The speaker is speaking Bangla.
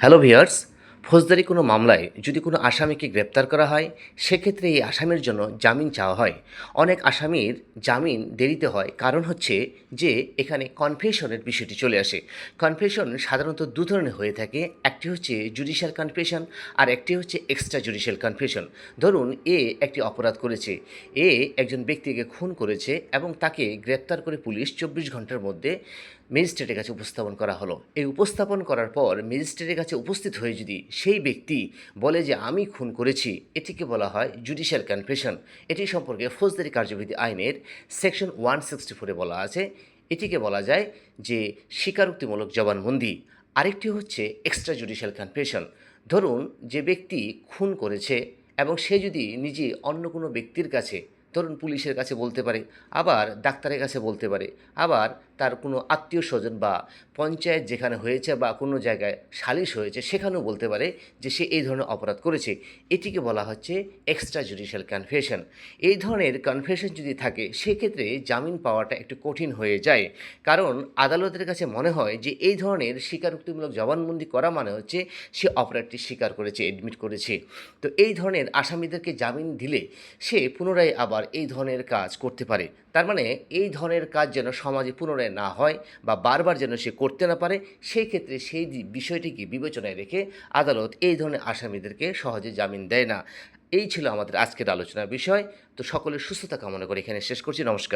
হ্যালো ভিয়ার্স ফৌজদারি কোনো মামলায় যদি কোনো আসামিকে গ্রেপ্তার করা হয়, সেক্ষেত্রে এই আসামির জন্য জামিন চাওয়া হয়। অনেক আসামির জামিন দেরিতে হয়, কারণ হচ্ছে যে এখানে কনফেশনের বিষয়টি চলে আসে। কনফেশন সাধারণত দু ধরনের হয়ে থাকে, একটি হচ্ছে জুডিশিয়াল কনফেশন আর একটি হচ্ছে এক্সট্রা জুডিশিয়াল কনফেশন। ধরুন, এ একটি অপরাধ করেছে, এ একজন ব্যক্তিকে খুন করেছে এবং তাকে গ্রেপ্তার করে পুলিশ চব্বিশ ঘণ্টার মধ্যে ম্যাজিস্ট্রেটের কাছে উপস্থাপন করা হলো। এই উপস্থাপন করার পর ম্যাজিস্ট্রেটের কাছে উপস্থিত হয়ে যদি সেই ব্যক্তি বলে যে আমি খুন করেছি, এটিকে বলা হয় জুডিশিয়াল কনফেশন। এটি সম্পর্কে ফৌজদারি কার্যবিধি আইনের সেকশন ওয়ান সিক্সটি ফোরে বলা আছে। এটিকে বলা যায় যে স্বীকারোক্তিমূলক জবানবন্দি। আরেকটি হচ্ছে এক্সট্রা জুডিশিয়াল কনফেশন ধরুন যে ব্যক্তি খুন করেছে এবং সে যদি নিজে অন্য কোনো ব্যক্তির কাছে, ধরুন পুলিশের কাছে বলতে পারে, আবার ডাক্তারের কাছে বলতে পারে, আবার তার কোনো আত্মীয় স্বজন বা পঞ্চায়েত যেখানে হয়েছে বা কোনো জায়গায় সালিশ হয়েছে, সেখানেও বলতে পারে যে সে এই ধরনের অপরাধ করেছে। এটিকে বলা হচ্ছে এক্সট্রা জুডিশিয়াল কনফেশন এই ধরনের কনফেশন যদি থাকে, সেক্ষেত্রে জামিন পাওয়াটা একটু কঠিন হয়ে যায়। কারণ আদালতের কাছে মনে হয় যে এই ধরনের স্বীকারোক্তিমূলক জবানবন্দি করা মানে হচ্ছে সে অপরাধটি স্বীকার করেছে এডমিট করেছে। তো এই ধরনের আসামিদেরকে জামিন দিলে সে পুনরায় আবার এই ধরনের কাজ করতে পারে। তার মানে এই ধরনের কাজ যেন সমাজে পুনরায় না হয় বা বারবার যেন সে করতে না পারে, সেই ক্ষেত্রে সেই বিষয়টিকে বিবেচনায় রেখে আদালত এই ধরনের আসামিদেরকে সহজে জামিন দেয় না। এই ছিল আমাদের আজকের আলোচনার বিষয়। তো সকলের সুস্থতা কামনা করে এখানে শেষ করছি। নমস্কার।